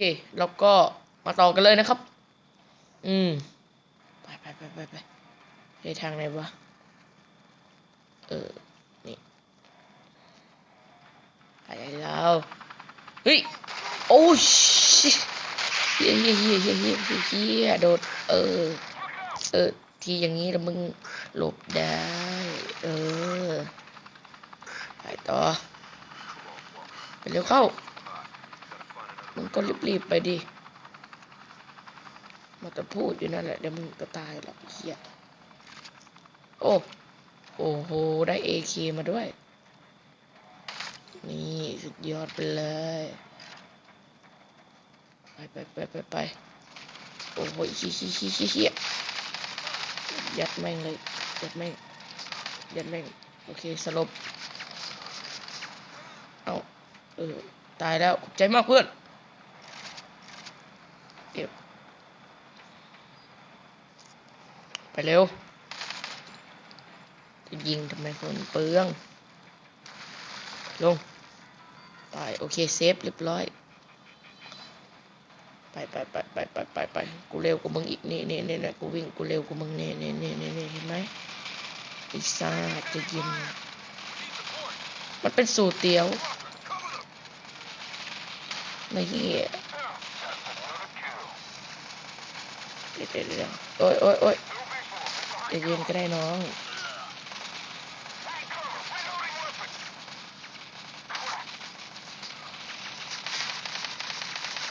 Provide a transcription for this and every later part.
เค แล้วก็มาต่อกันเลยนะครับ อืม ไปไปไปไปไปไปทางไหนวะ เออ นี่ไปแล้ว เฮ้ย โอ้ชิเฮียเฮียเฮียเฮียเฮียเฮียเฮียโดด เออ เออ ทีอย่างนี้แล้วมึงหลบได้ เออ ไปต่อ ไปเร็วเข้า มึงก็รีบๆไปดิมาแต่พูดอยู่นั่นแหละ เดี๋ยวมึงก็ตายหรอกเฮียโอ้โอ้โห ได้เอคมาด้วย นี่สุดยอดไปเลย ไปไปไปไปไปโอ้โหขี้ขี้ขี้ขี้ขี้ยัดแม่งเลย ยัดแม่ง ยัดแม่ง โอเค สลบ เอาเออ ตายแล้วขอบใจมากเพื่อน เก็บ ไปเร็ว จะยิงทำไมคนเปลือง ลงตายโอเค เซฟเรียบร้อย ไปไปไปไปไปไปไปกูเร็วกว่ามึงอีก นี่นี่นี่นี่กูวิ่ง กูเร็วกว่ามึงนี่นี่นี่นี่นี่เห็นไหมอ้ซ่าจะยิง มันเป็นสูตรเตียวไม่เหี้ยเดี๋ยวเดี๋ยวเดี๋ยวโอ้ยโอ้ยโอ้ย ใจเย็นก็ได้น้อง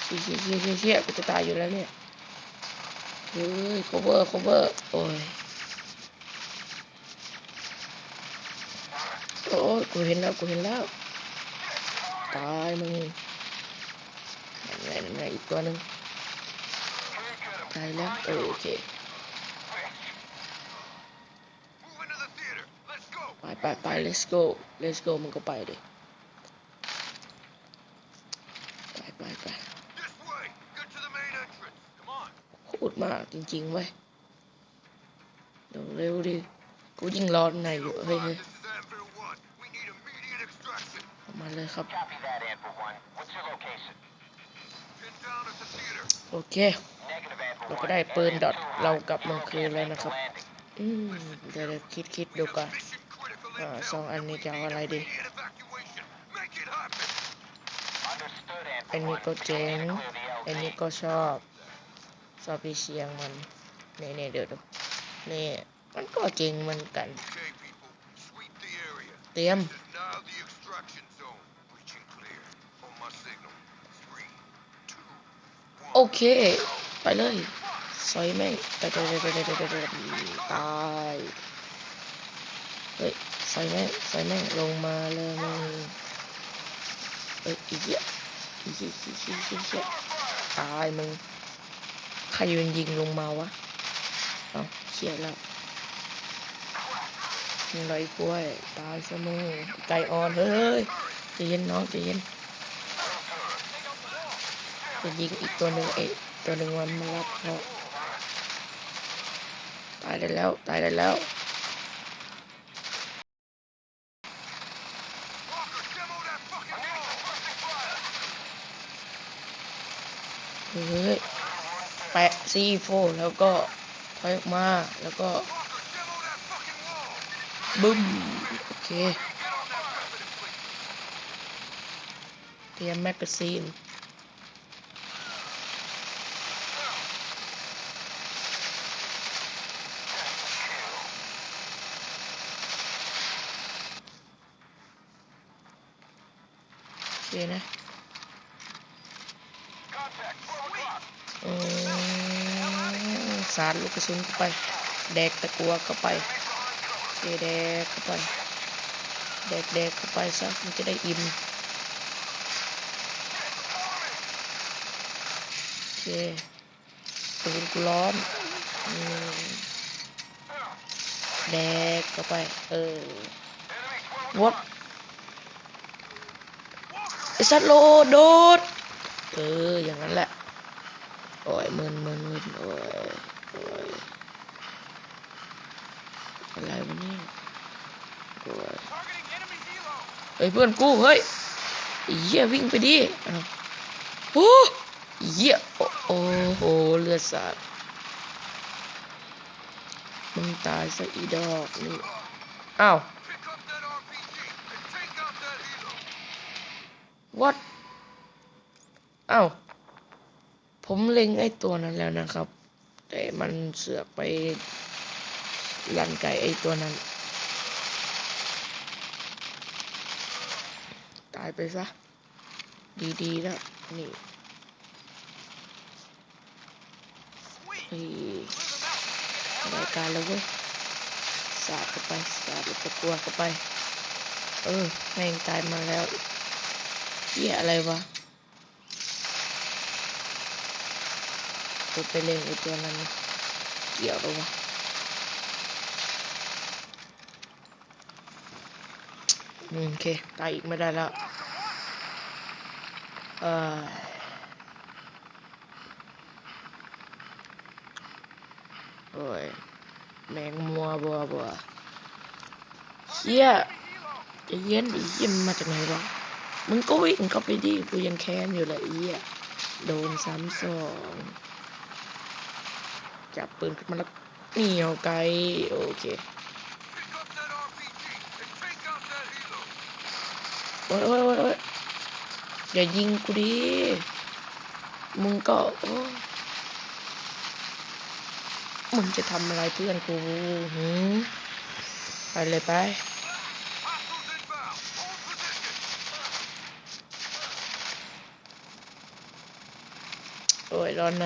เชี่ยเชี่ยเชี่ยเชี่ยกูจะตายอยู่แล้วเนี่ย เฮ้ย cover cover โอ้ย โอ้ยกูเห็นแล้ว กูเห็นแล้ว ตายมึงนั่นไงนั่นไงอีกตัวหนึ่งตายแล้วโอเค ไปไปไป let's go let's go มึงก็ไปดิไปไปไป This way. Get to the main entrance. Come on. พูดมากจริงๆเว้ยเดี๋ยวเร็วดิกูยิ่งร้อนในอยู่เฮ้ย Five, เฮ้ย this is Anvil 1. We need immediate extraction. เอามาเลยครับ Copy that, Amber One. What's your location? Pin down at the theater. โอเค Negative, Amber เรา One. ก็ได้ปืนดอท NM2 เรากลับมา Zero คืน Gas แล้วนะครับ Landing. อืมเดี๋ยวเดี๋ยวคิดคิด We ดู have ก่อน สองอันนี้จะเอาอะไรดีอันนี้ก็เจ๋งอันนี้ก็ชอบ ชอบไปเชียงมันเนี่ยเนี่เดี๋ยวดูนี่มันก็เจ๋งเหมือนกัน เตรียมโอเค ไปเลยซอยแม่งไปไตาย เฮ้ยซอยแม่งซอยแม่งลงมาเลยเฮ้ยอีเหี้ยอีเหี้ยอีเหี้ยอีเหี้ยอีเหี้ยตายมึงใครยืนยิงลงมาวะเอาเขียแล้วมึงไรกล้วยตายซะมึงไก่อ่อนเฮ้ยใจเย็นน้องใจเย็นจะยิงอีกตัวหนึ่งเอตัวหนึ่งมันมารับเพราตายได้แล้วตายได้แล้ว เฮ้ยแปะซีโฟแล้วก็ถอยออกมาแล้วก็บึ้มโอเค เตรียมแมกกาซีนโอเคนะ Contact. Four o'clock. อืม สาดลูกกระสุนเข้าไป แดกตะกัวเข้าไปเคแดกเข้าไป แดกแดกเข้าไปซะมันจะได้อิ่มโอเคปืนกูร้อนอืมแดกเข้าไป เออวดไอสัตว์โลโดด เออ อย่างนั้นแหละ โอ้ยมึนมึนมึนโอ้ยโอ้ยอะไรวะเนี่ยโอ้ยเฮ้ยเพื่อนกูเฮ้ยเหี้ยวิ่งไปดิอ้าวโอ้เยี่ยโอ้โหเลือดสาดมึงตายซะอีดอกนี่อ้าว Pick อ้าวผมเล็งไอ้ตัวนั้นแล้วนะครับ แต่มันเสือกไปลันไก่ไอ้ตัวนั้น ตายไปซะ ดีๆแล้วนี่นี่รายการแล้วเว้ยสาดเข้าไปสาดแล้วก็กลัวเข้าไป เออแม่งตายมาแล้วเหี้ยอะไรวะ ตัวไปเล่นไอตัวนั้นเกี่ยวหรอวะอืมโอเคตายอีกไม่ได้แล้วเออโอ้ยแมงมัวบัวบัวเฮียจะเย็นดิเฮียมันมาจากไหนวะมึงก็วิ่งเข้าไปดิกูยังแค้นอยู่เลยอ้เฮียโดนซ้ำสอง จับปืนขึ้นมาแล้วเหนียวไกลโอเคโอ้ยโอ้ยโอ้ยอย่ายิงกูดิ มึงก็มึงจะทำอะไรเพื่อนกูหืมไปเลยไปโอ้ยร้อนใน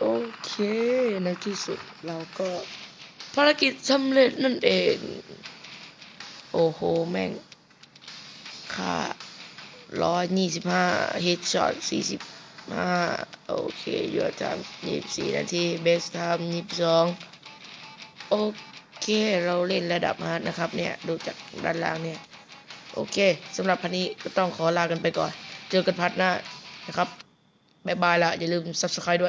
โอเคในที่สุดเราก็ภารกิจสำเร็จนั่นเอง โอ้โห แม่ง ค่าร้อยยี่สิบห้าเฮดช็อตสี่สิบห้าโอเคยอดทำยี่สิบสี่นาทีเบสทำยี่สิบสองโอเค เราเล่นระดับฮาร์ดนะครับเนี่ย ดูจากด้านล่างเนี่ย โอเคสำหรับพันนี้ก็ต้องขอลากันไปก่อน เจอกันพัดหน้านะครับ บ๊ายบายละอย่าลืม subscribe ด้วย